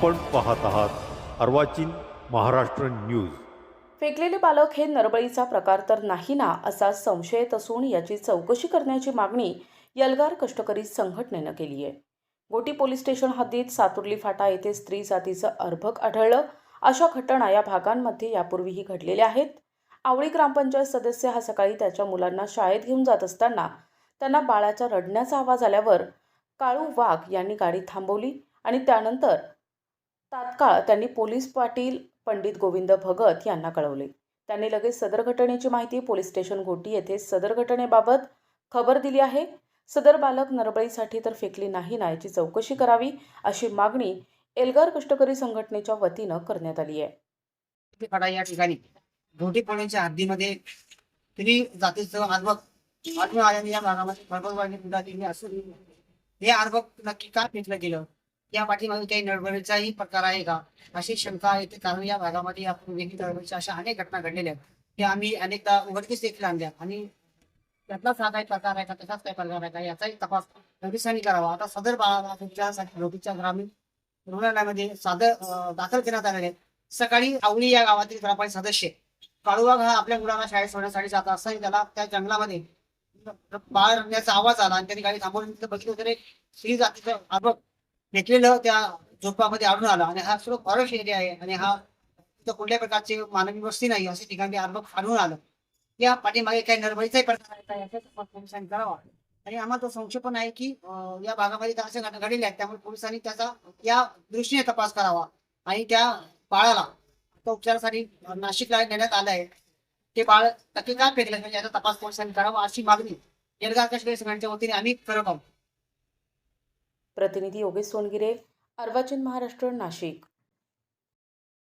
आपण पाहत आहात अर्वाचीन महाराष्ट्र न्यूज. फेकलेले बालक हे नरबळीचा प्रकार तर नाही ना असा संशय येत असून याची चौकशी करण्याची मागणी यलगार कष्टकरी संघटनेनं केली आहे गोटी पोलीस स्टेशन हद्दीत सातुर्ली फाटा येथे स्त्री जातीचं अर्भक आढळलं. अशा घटना या भागांमध्ये यापूर्वीही घडलेल्या आहेत. आवळी ग्रामपंचायत सदस्य हा सकाळी त्याच्या मुलांना शाळेत घेऊन जात असताना त्यांना बाळाच्या रडण्याचा आवाज आल्यावर काळू वाघ यांनी गाडी थांबवली आणि त्यानंतर तात्काळ त्यांनी पोलीस पाटील पंडित गोविंद भगत यांना कळवले. त्यांनी लगेच सदर घटनेची माहिती पोलीस स्टेशन गोटी येथे सदर घटनेबाबत खबर दिली आहे. सदर बालक नरबळीसाठी तर फेकली नाही ना याची चौकशी करावी अशी मागणी एल्गार कष्टकरी संघटनेच्या वतीनं करण्यात आली आहे. या ठिकाणी. घोटी पाण्याच्या हद्दीमध्ये स्त्री जातीचं आजबक आल्याने या भागामध्ये खळबळवाणी पुढारी असून हे आजबक नक्की का फेकलं गेलं? या पाठीमागे काही नडबडीचाही प्रकार आहे का? अशी शंका येते कारण या भागामध्ये यापूर्वीही नडबडीच्या अशा अनेक घटना घडलेल्या आहेत. त्या आम्ही अनेकदा उघडकीस देखील आणल्या. आणि त्यातलाच हा काही प्रकार आहे का? तसाच काही प्रकार आहे का? याचाही तपास पोलिसांनी करावा. आता सदर बाळासाठी तुमच्यासाठी ग्रामीण रुग्णालयामध्ये सादर दाखल करण्यात आलेले सकाळी आवली या गावातील ग्रामपंचायत सदस्य काळूबाग हा आपल्या मुलांना शाळेत सोडण्यासाठी जात असताना त्याला त्या जंगलामध्ये बाळ रडण्याचा आवाज आला आणि त्यांनी गाडी थांबवून बघितलं तर स्त्री जातीचं आरोप फेकलेलं त्या झोपामध्ये आढळून आलं. आणि हा सर्व फॉरेस्ट एरिया आहे आणि हा तिथं कुठल्या प्रकारची मानवी वस्ती नाही असे ठिकाणी आरोप आढळून आलं. या पाठीमागे काही नरबळीचाही प्रकार याचा पोलिसांनी करावा आणि आम्हाला तो संशय पण आहे की या भागामध्ये त्या अशा घटना घडलेल्या आहेत त्यामुळे पोलिसांनी त्याचा या दृष्टीने तपास करावा आणि त्या बाळाला आता उपचारासाठी नाशिकला नेण्यात आलं आहे. ते बाळ नक्की का फेकलं म्हणजे याचा तपास पोलिसांनी करावा अशी मागणी येरगाव कष्टकरी संघटनेच्या वतीने आम्ही करत आहोत. प्रतिनिधी योगेश सोनगिरे अर्वाचीन महाराष्ट्र नाशिक.